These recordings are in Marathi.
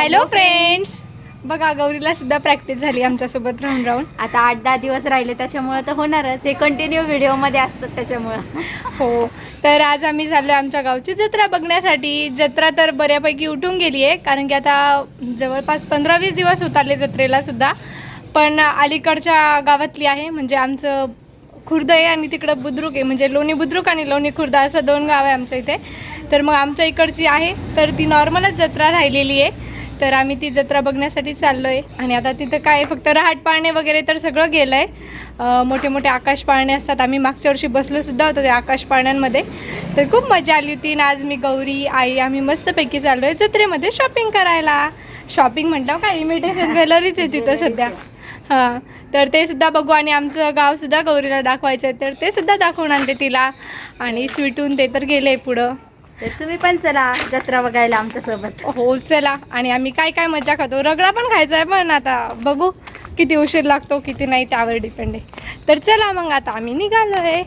हॅलो फ्रेंड्स बघा गौरीला सुद्धा प्रॅक्टिस झाली आमच्यासोबत राहून राहून आता आठ दहा दिवस राहिले त्याच्यामुळे तर होणारच. हे कंटिन्यू व्हिडिओमध्ये असतात त्याच्यामुळं. हो. तर आज आम्ही चाललो आमच्या गावची जत्रा बघण्यासाठी. जत्रा तर बऱ्यापैकी उठून गेली आहे कारण की आता जवळपास पंधरा वीस दिवस होत आले जत्रेला सुद्धा. पण अलीकडच्या गावातली आहे म्हणजे आमचं खुर्द आहे आणि तिकडं बुद्रुक आहे. म्हणजे लोणी बुद्रुक आणि लोणी खुर्द असं दोन गाव आहे आमच्या इथे. तर मग आमच्या इकडची आहे तर ती नॉर्मलच जत्रा राहिलेली आहे. तर आम्ही ती जत्रा बघण्यासाठी चाललो आहे आणि आता तिथं काय फक्त रहाट पाळणे वगैरे तर सगळं गेलं आहे मोठे मोठे आकाश पाळणे असतात. आम्ही मागच्या वर्षी बसलो सुद्धा होतो त्या आकाश पाळण्यांमध्ये. तर खूप मजा आली होती. आणि आज मी गौरी आई आम्ही मस्तपैकी चाललो आहे जत्रेमध्ये शॉपिंग करायला. शॉपिंग म्हटलं काय इमिटेशन ज्वेलरीच आहे तिथं सध्या. हां. तर ते सुद्धा बघू. आणि आमचं गावसुद्धा गौरीला दाखवायचं आहे तर ते सुद्धा दाखवून आणते तिला. आणि स्वीटून ते तर गेले पुढं. तर तुम्ही पण चला जत्रा बघायला आमच्यासोबत हो चला. आणि आम्ही काय काय मजा खातो? रगडा पण खायचा आहे पण आता बघू किती उशीर लागतो किती नाही त्यावर डिपेंड आहे. तर चला मग आता आम्ही निघालो आहे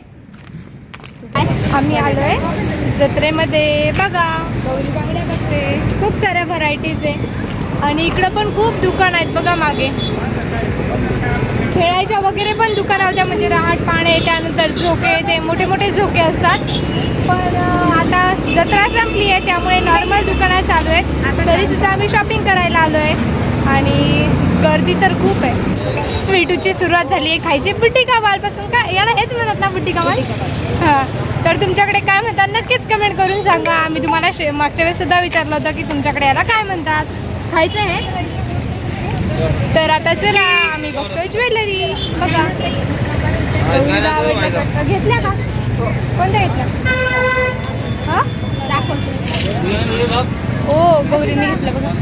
आम्ही आलो आहे जत्रेमध्ये. बघा गौरी बांगड्या बघते. खूप साऱ्या व्हरायटीज आहे. आणि इकडं पण खूप दुकान आहेत बघा मागे. खेळायच्या वगैरे पण दुकानं होत्या म्हणजे रहाट पाणे त्यानंतर झोके ते मोठे मोठे झोके असतात. पण आता जत्रा संपली आहे त्यामुळे नॉर्मल दुकानं चालू आहेत. तरीसुद्धा आम्ही शॉपिंग करायला आलो आहे आणि गर्दी तर खूप आहे. स्वीटूची सुरुवात झाली आहे. खायची बुट्टी का का? याला हेच म्हणत ना बुट्टी कावाल? हां. तर तुमच्याकडे काय म्हणतात? नक्कीच कमेंट करून सांगा. आम्ही तुम्हाला शे मागच्या वेळेस सुद्धा विचारलं होतं की तुमच्याकडे याला काय म्हणतात? खायचं आहे? तर आता चला आम्ही बघतोय ज्वेलरी. बघा. गौरीला घेतल्या का? कोणत्या घेतल्या हा? दाखवतो हो गौरीने घेतलं बघा.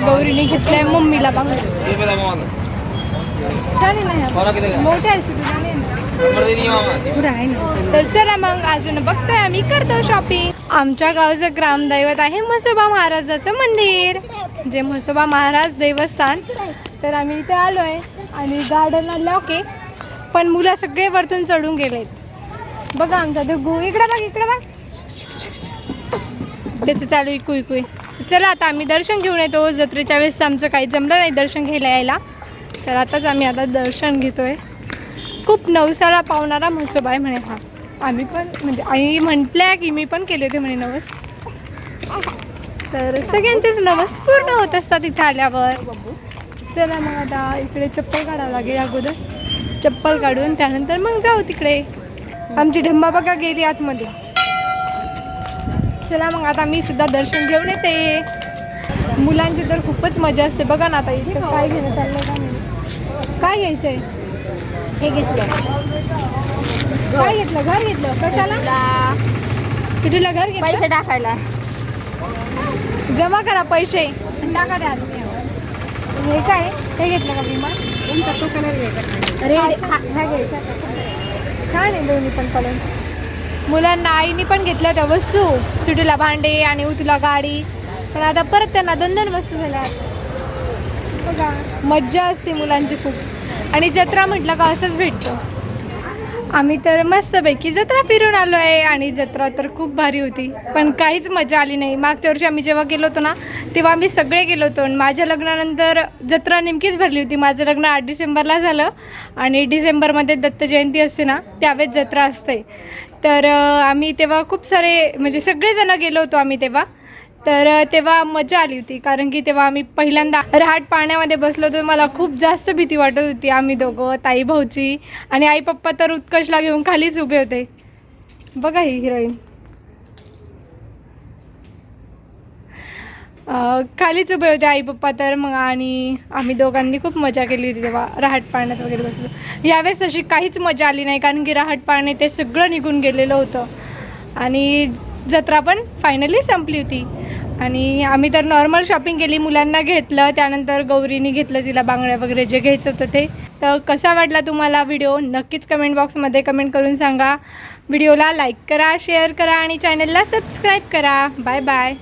गौरीने घेतलंय मम्मीला बघा. छान आहे ना मोठ्या आहे तर चला मग अजून बघतोय आम्ही करतो शॉपिंग आमच्या गावचं ग्रामदैवत आहे म्हसोबा महाराजाचं मंदिर जे म्हसोबा महाराज देवस्थान. तर आम्ही इथे आलो आहे आणि गार्डनला लॉक आहे पण मुलं सगळे वरतून चढून गेलेत. बघा आमचा तो गु इकडं बघ इकडं बघ. त्याचं चालू इकू इकू चला आता आम्ही दर्शन घेऊन येतो. जत्रेच्या वेळेस आमचं काही जमलं नाही दर्शन घ्यायला यायला. तर आताच आम्ही आता दर्शन घेतोय. खूप नवसाला पावणारा महोत्सव आहे म्हणे हा. आम्ही पण म्हणजे आई म्हटल्या की मी पण केले होते म्हणे नवस. तर सगळ्यांचेच नवस पूर्ण होत असतात इथे आल्यावर. चला मग आता इकडे चप्पल काढावं लागेल अगोदर. चप्पल काढून त्यानंतर मग जाऊ तिकडे. आमची ढम्मा बघा गेली आतमध्ये. चला मग आता मी सुद्धा दर्शन घेऊन येते. मुलांची तर खूपच मजा असते. बघा ना आता इथे काय घेणं चाललंय का काय घ्यायचं आहे हे घेतलं. काय घेतलं? घर घेतलं. कशाला? सिटीला घर घेतलं? पैसे टाकायला. जमा करा पैसे. टाका द्या हे काय? हे घेतलं का विमान अरे हा, छान. हा घ्यायचा छान आहे दोन्ही पण कलर मुलांना आईने पण घेतल्या त्या वस्तू. सुटीला भांडे आणि उतूला गाडी. पण आता परत त्यांना दोन दोन वस्तू झाल्या. बघा मज्जा असते मुलांची खूप. आणि जत्रा म्हटलं का असंच भेटतं? आम्ही तर मस्तपैकी जत्रा फिरून आलो आहे आणि जत्रा तर खूप भारी होती. पण काहीच मजा आली नाही. मागच्या वर्षी आम्ही जेव्हा गेलो होतो ना तेव्हा आम्ही सगळे गेलो होतो. आणि माझ्या लग्नानंतर जत्रा नेमकीच भरली होती. माझं लग्न आठ डिसेंबरला झालं आणि डिसेंबरमध्ये दत्त जयंती असते ना त्यावेळेस जत्रा असते. तर आम्ही तेव्हा खूप सारे म्हणजे सगळेजणं गेलो होतो आम्ही तेव्हा. तर तेव्हा मजा आली होती. कारण की तेव्हा आम्ही पहिल्यांदा रहाट पाण्यामध्ये बसलो होतो. मला खूप जास्त भीती वाटत होती. आम्ही दोघं ताई भाऊची आणि आई पप्पा तर उत्कर्षला घेऊन खालीच उभे होते. बघा ही हिरोईन खालीच उभे होते आई पप्पा तर मग आणि आम्ही दोघांनी खूप मजा केली होती तेव्हा रहाट पाण्यात वगैरे बसलो. यावेळेस तशी काहीच मजा आली नाही. कारण की रहाट पाळणे ते सगळं निघून गेलेलं होतं. आणि जत्रा पण फायनली संपली होती. आणि आम्ही तर नॉर्मल शॉपिंग केली मुलांना घेतलं त्यानंतर गौरीने घेतलं तिला बांगड्या वगैरे जे घ्यायचं होतं ते. तर कसा वाटला तुम्हाला व्हिडिओ नक्कीच कमेंट बॉक्समध्ये कमेंट करून सांगा. व्हिडिओला लाईक करा शेअर करा आणि चॅनलला सबस्क्राईब करा. Bye bye